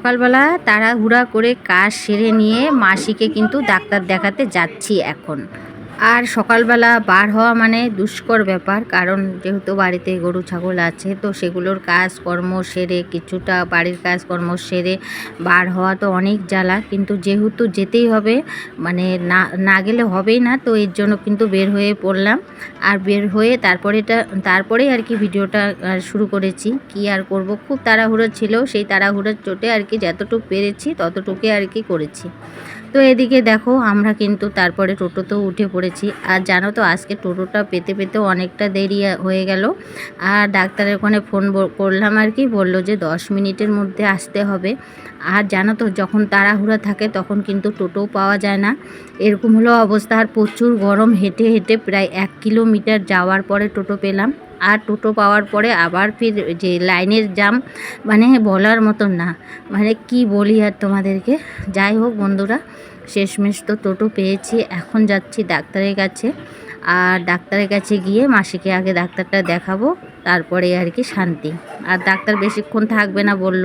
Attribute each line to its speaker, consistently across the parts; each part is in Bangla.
Speaker 1: সকালবেলা তাড়াহুড়া করে কাজ সেরে নিয়ে মাসিকে কিন্তু ডাক্তার দেখাতে যাচ্ছি এখন। আর সকালবেলা বার হওয়া মানে দুষ্কর ব্যাপার, কারণ যেহেতু বাড়িতে গরু, ছাগল আছে, তো সেগুলোর কাজকর্ম সেরে কিছুটা বাড়ির কাজকর্ম সেরে বার হওয়া তো অনেক জ্বালা। কিন্তু যেহেতু যেতেই হবে মানে না না গেলে হবেই না, তো এর জন্য কিন্তু বের হয়ে পড়লাম। আর বের হয়ে তারপরে এটা, তারপরেই আর কি ভিডিওটা শুরু করেছি। কি আর করব? খুব তাড়াহুড়ো ছিল, সেই তাড়াহুড়োর চোটে আর কি যতটুকু পেরেছি, ততটুকুই আর কি করেছি। তো এদিকে দেখো, আমরা কিন্তু তারপরে টোটোতেও উঠে পড়েছি। আর জানো তো, আজকে টোটোটা পেতে পেতে অনেকটা দেরি হয়ে গেল। আর ডাক্তারের ওখানে ফোন করলাম আর কি, বলল যে দশ মিনিটের মধ্যে আসতে হবে। আর জানো তো, যখন তাড়াহুড়া থাকে তখন কিন্তু টোটোও পাওয়া যায় না। এরকম হলো অবস্থা, আর প্রচুর গরম, হেঁটে হেঁটে প্রায় এক কিলোমিটার যাওয়ার পরে টোটো পেলাম। আর টোটো পাওয়ার পরে আবার ফির যে লাইনের জাম মানে বলার মতন না। মানে কি বলি আর তোমাদেরকে? যাই হোক বন্ধুরা, শেষমেশ তো টোটো পেয়েছি, এখন যাচ্ছি ডাক্তারের কাছে। আর ডাক্তারের কাছে গিয়ে মাসিকে আগে ডাক্তারটা দেখাবো, তারপরে আর কি শান্তি। আর ডাক্তার বেশিক্ষণ থাকবে না বলল,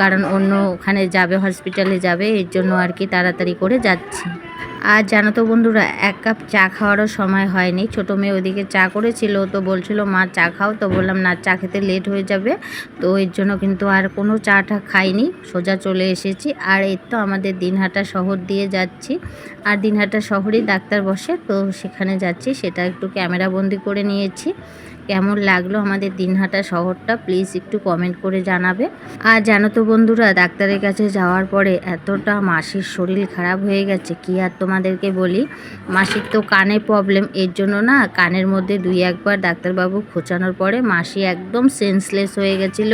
Speaker 1: কারণ অন্য ওখানে যাবে, হসপিটালে যাবে, এর জন্য আর কি তাড়াতাড়ি করে যাচ্ছি। আর জানো তো বন্ধুরা, এক কাপ চা খাওয়ারও সময় হয়নি। ছোটো মেয়ে ওদিকে চা করেছিল তো বলছিল, মা, চা খাও। তো বললাম, না, চা খেতে লেট হয়ে যাবে। তো এর জন্য কিন্তু আর কোনো চাটা খাইনি, সোজা চলে এসেছি। আর এর তো আমাদের দিনহাটা শহর দিয়ে যাচ্ছি। আর দিনহাটা শহরেই ডাক্তার বসে, তো সেখানে যাচ্ছি। সেটা একটু ক্যামেরা বন্দি করে নিয়েছি। কেমন লাগল আমাদের দিনহাটা শহরটা প্লিজ একটু কমেন্ট করে জানাবে। আর জানো তো বন্ধুরা, ডাক্তারের কাছে যাওয়ার পরে এতটা মাসির শরীর খারাপ হয়ে গেছে, কি আর তোমাদেরকে বলি, মাসির তো কানে প্রবলেম এর জন্য না কানের মধ্যে দুই একবার ডাক্তারবাবু খোঁচানোর পরে মাসি একদম সেন্সলেস হয়ে গেছিল।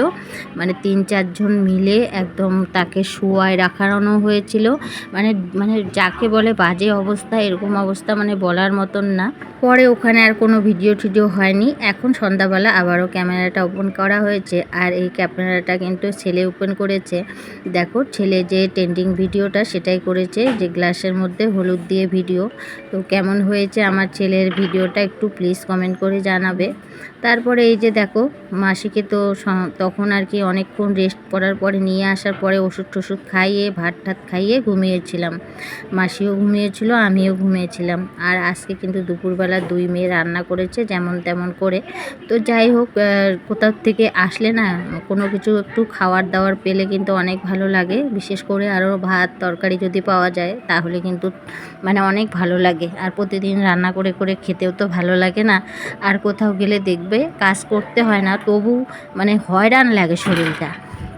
Speaker 1: মানে তিন চারজন মিলে একদম তাকে শোয়ায় রাখানো হয়েছিল। মানে মানে যাকে বলে বাজে অবস্থা, এরকম অবস্থা মানে বলার মতন না। পরে ওখানে আর কোনো ভিডিও টিডিও হয়নি। এখন সন্ধ্যাবেলা আবারও ক্যামেরাটা ওপেন করা হয়েছে আর এই ক্যামেরাটা কিন্তু ছেলে ওপেন করেছে। দেখো, ছেলে যে ট্রেন্ডিং ভিডিওটা সেটাই করেছে, যে গ্লাসের মধ্যে হলুদ দিয়ে ভিডিও। তো কেমন হয়েছে আমার ছেলের ভিডিওটা একটু প্লিজ কমেন্ট করে জানাবে। তারপরে এই যে দেখো, মাসিকে তো তখন আর কি অনেকক্ষণ রেস্ট করার পরে নিয়ে আসার পরে ওষুধ টষুধ খাইয়ে, ভাত টাত খাইয়ে ঘুমিয়েছিলাম। মাসিও ঘুমিয়েছিল, আমিও ঘুমিয়েছিলাম। আর আজকে কিন্তু দুপুরবেলা দুই মেয়ে রান্না করেছে যেমন তেমন করে। তো যাই হোক কোথাও থেকে আসলে না, কোনো কিছু একটু খাওয়ার দাওয়ার পেলে কিন্তু অনেক ভালো লাগে। বিশেষ করে আরও ভাত তরকারি যদি পাওয়া যায়, তাহলে কিন্তু মানে অনেক ভালো লাগে। আর প্রতিদিন রান্না করে করে খেতেও তো ভালো লাগে না। আর কোথাও গেলে দেখবে কাজ করতে হয় না, তবু মানে হয়রান লাগে শরীরটা।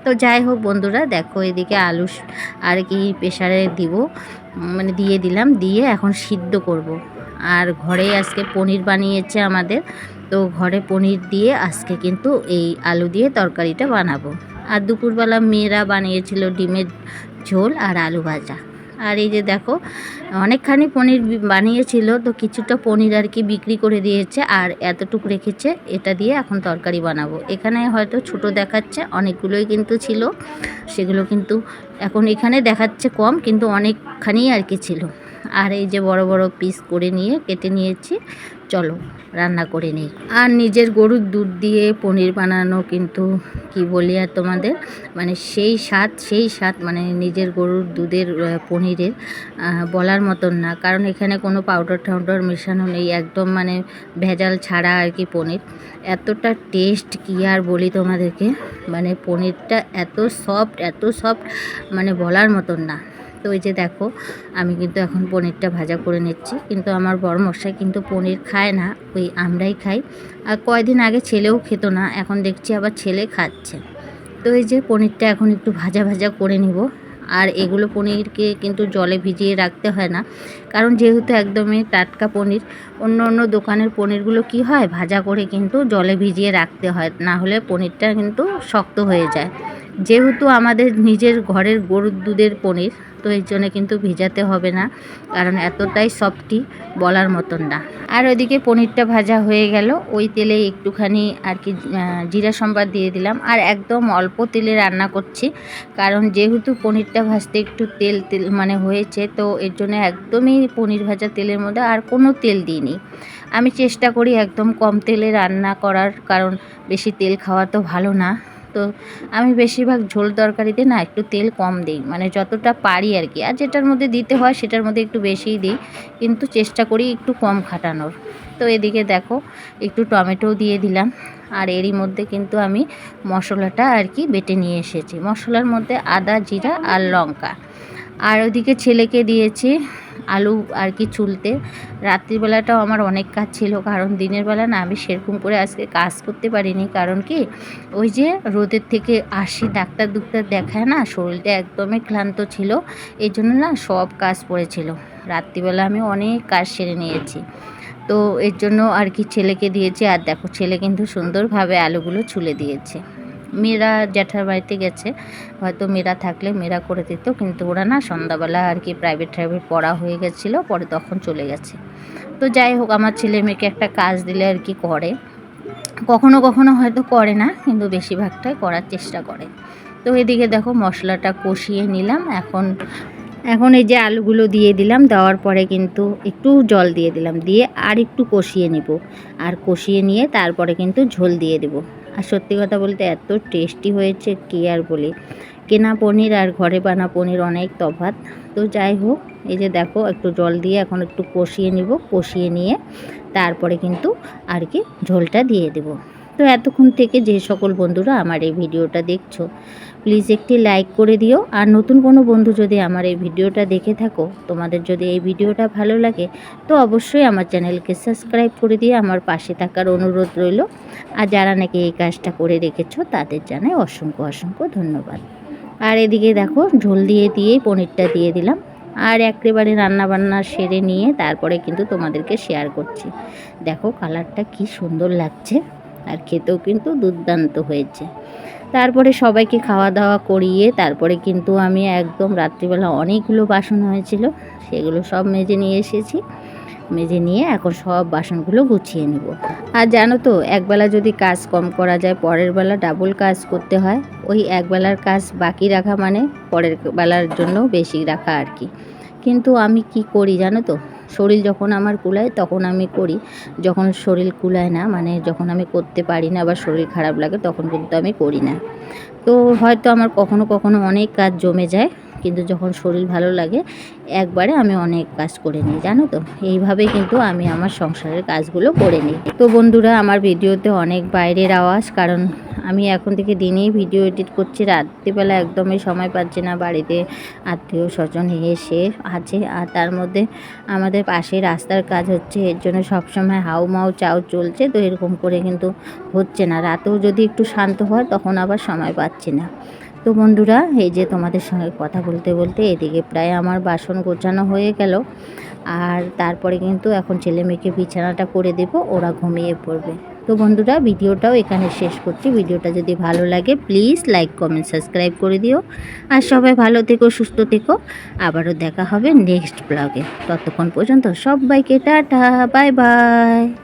Speaker 1: তো যাই হোক বন্ধুরা, দেখো এদিকে আলু আর কি প্রেশারে দিব মানে দিয়ে দিলাম, দিয়ে এখন সিদ্ধ করব। আর ঘরে আজকে পনির বানিয়েছে আমাদের, তো ঘরে পনির দিয়ে আজকে কিন্তু এই আলু দিয়ে তরকারিটা বানাবো। আর দুপুরবেলা মেয়েরা বানিয়েছিল ডিমের ঝোল আর আলু ভাজা। আর এই যে দেখো, অনেকখানি পনির বানিয়েছিল, তো কিছুটা পনির আর কি বিক্রি করে দিয়েছে আর এতটুকু রেখেছে, এটা দিয়ে এখন তরকারি বানাবো। এখানে হয়তো ছোট দেখাচ্ছে, অনেকগুলোই কিন্তু ছিল, সেগুলো কিন্তু এখন এখানে দেখাচ্ছে কম, কিন্তু অনেকখানি আর কি ছিল। আর এই যে বড় বড় পিস করে নিয়ে কেটে নিয়েছি। চলো, রান্না করে নিই। আর নিজের গরুর দুধ দিয়ে পনির বানানো কিন্তু কি বলি আর তোমাদের? মানে সেই স্বাদ সেই স্বাদ মানে নিজের গরুর দুধের পনিরের বলার মতন না। কারণ এখানে কোনো পাউডার টাউডার মেশানো নেই। একদম মানে ভেজাল ছাড়া আর কি পনির। এতটা টেস্ট কি আর বলি তোমাদেরকে? মানে পনিরটা এত সফট এত সফট মানে বলার মতন না। তো ওই যে দেখো, আমি কিন্তু এখন পনিরটা ভাজা করে নিচ্ছি। কিন্তু আমার বড় মশাই কিন্তু পনির খায় না, ওই আমরাই খাই। আর কয়দিন আগে ছেলেও খেত না, এখন দেখছি আবার ছেলে খাচ্ছে। তো এই যে পনিরটা এখন একটু ভাজা ভাজা করে নিব। আর এগুলো পনিরকে কিন্তু জলে ভিজিয়ে রাখতে হয় না। কারণ যেহেতু একদমই টাটকা পনির, অন্য অন্য দোকানের পনিরগুলো কি হয়, ভাজা করে কিন্তু জলে ভিজিয়ে রাখতে হয়। না হলে পনিরটা কিন্তু শক্ত হয়ে যায়। যেহেতু আমাদের নিজের ঘরের গরুর দুধের পনির তো এর জন্য কিন্তু ভেজাতে হবে না, কারণ এতটাই সফটি বলার মতন না। আর ওইদিকে পনিরটা ভাজা হয়ে গেল, ওই তেলে একটুখানি আর কি জিরা সম্বাদ দিয়ে দিলাম। আর একদম অল্প তেলে রান্না করছি, কারণ যেহেতু পনিরটা ভাজতে একটু তেল তেল মানে হয়েছে, তো এর জন্য একদমই পনির ভাজা তেলের মধ্যে আর কোনো তেল দিইনি। আমি চেষ্টা করি একদম কম তেলে রান্না করার, কারণ বেশি তেল খাওয়া তো ভালো না। তো আমি বেশিরভাগ ঝোল তরকারিতে না একটু তেল কম দিই। মানে যতটা পারি আর কি। আর যেটার মধ্যে দিতে হয় সেটার মধ্যে একটু বেশিই দিই। কিন্তু চেষ্টা করি একটু কম খাটানোর। তো এদিকে দেখো, একটু টমেটো দিয়ে দিলাম। আর এরই মধ্যে কিন্তু আমি মশলাটা আর কি বেটে নিয়ে এসেছি। মশলার মধ্যে আদা, জিরা আর লঙ্কা। আর ওদিকে ছেলেকে দিয়েছি আলু আর কি চুলতে। রাত্রিবেলাটাও আমার অনেক কাজ ছিল, কারণ দিনের বেলা না আমি সেরকম করে আজকে কাজ করতে পারিনি। কারণ কি? ওই যে রোদের থেকে আসি, ডাক্তার দুক্তার দেখায় না, শরীরটা একদমই ক্লান্ত ছিল। এই জন্য না সব কাজ পড়েছিল। রাত্রিবেলা আমি অনেক কাজ সেরে নিয়েছি। তো এর জন্য আর কি ছেলেকে দিয়েছি, আর দেখো ছেলে কিন্তু সুন্দরভাবে আলুগুলো ছুলে দিয়েছে। মেয়েরা জ্যাঠার বাড়িতে গেছে। হয়তো মেয়েরা থাকলে মেয়েরা করে দিত, কিন্তু ওরা না সন্ধ্যাবেলা আর কি প্রাইভেট ট্রাইভেট পড়া হয়ে গেছিল, পরে তখন চলে গেছে। তো যাই হোক, আমার ছেলে মেয়েকে একটা কাজ দিলে আর কি করে। কখনো কখনো হয়তো করে না, কিন্তু বেশিরভাগটাই করার চেষ্টা করে। তো এদিকে দেখো, মশলাটা কষিয়ে নিলাম। এখন এখন এই যে আলুগুলো দিয়ে দিলাম, দেওয়ার পরে কিন্তু একটু জল দিয়ে দিলাম। দিয়ে আর একটু কষিয়ে নিব। আর কষিয়ে নিয়ে তারপরে কিন্তু ঝোল দিয়ে দেব। আর সত্যি কথা বলতে এত টেস্টি হয়েছে, কি আর বলি? কেনা পনির আর ঘরে বানা পনির অনেক তফাৎ। তো যাই হোক, এই যে দেখো, একটু জল দিয়ে এখন একটু কষিয়ে নিব, কষিয়ে নিয়ে তারপরে কিন্তু আর কি ঝোলটা দিয়ে দেব। তো এতক্ষণ থেকে যে সকল বন্ধুরা আমার এই ভিডিওটা দেখছ প্লিজ একটি লাইক করে দিও। আর নতুন কোনো বন্ধু যদি আমার এই ভিডিওটা দেখে থাকো, তোমাদের যদি এই ভিডিওটা ভালো লাগে, তো অবশ্যই আমার চ্যানেলকে সাবস্ক্রাইব করে দিয়ে আমার পাশে থাকার অনুরোধ রইল। আর যারা নাকি এই কাজটা করে রেখেছো, তাদের জানাই অসংখ্য অসংখ্য ধন্যবাদ। আর এদিকে দেখো, ঝোল দিয়ে দিয়েই পনিরটা দিয়ে দিলাম। আর একেবারে রান্নাবান্না সেরে নিয়ে তারপরে কিন্তু তোমাদেরকে শেয়ার করছি। দেখো কালারটা কি সুন্দর লাগছে। আর খেতেও কিন্তু দুর্দান্ত হয়েছে। তারপরে সবাইকে খাওয়া দাওয়া করিয়ে তারপরে কিন্তু আমি একদম রাত্রিবেলা অনেকগুলো বাসন হয়েছিল, সেগুলো সব মেজে নিয়ে এসেছি। মেজে নিয়ে এখন সব বাসনগুলো গুছিয়ে নেব। আর জানো তো, একবেলা যদি কাজ কম করা যায়, পরের বেলা ডাবল কাজ করতে হয়। ওই একবেলার কাজ বাকি রাখা মানে পরের বেলার জন্য বেশি রাখা আর কি। কিন্তু আমি কি করি জানো তো শরীর যখন আমার কুলায়, তখন আমি করি। যখন শরীর কুলায় না মানে যখন আমি করতে পারি না বা শরীর খারাপ লাগে, তখন কিন্তু আমি করি না। তো হয়তো আমার কখনো কখনো অনেক কাজ জমে যায়, কিন্তু যখন শরীর ভালো লাগে, একবারে আমি অনেক কাজ করে নিই, জানো তো? এইভাবেই কিন্তু আমি আমার সংসারের কাজগুলো করে নিই। তো বন্ধুরা, আমার ভিডিওতে অনেক বাইরের আওয়াজ, কারণ আমি এখন থেকে দিনেই ভিডিও এডিট করছি। রাত্রিবেলা একদমই সময় পাচ্ছি না বাড়িতে। আত্মীয় স্বজন এসে আছে আর তার মধ্যে আমাদের পাশে রাস্তার কাজ হচ্ছে। এর জন্য সবসময় হাউ মাউ চাও চলছে তো এরকম করে কিন্তু হচ্ছে না। রাতেও যদি একটু শান্ত হয় তখন আবার সময় পাচ্ছি না। তো বন্ধুরা, এই যে তোমাদের সঙ্গে কথা বলতে বলতে এদিকে প্রায় আমার বাসন গোছানো হয়ে গেল। আর তারপরে কিন্তু এখন ছেলে মেয়েকে বিছানাটা করে দেব, ওরা ঘুমিয়ে পড়বে। তো বন্ধুরা, ভিডিওটাও এখানে শেষ করছি। ভিডিওটা যদি ভালো লাগে প্লিজ লাইক কমেন্ট সাবস্ক্রাইব করে দিও। আর সবাই ভালো থেকো, সুস্থ থেকো। আবারও দেখা হবে নেক্সট ব্লগে ততক্ষণ পর্যন্ত সবাইকে টাটা বাই বাই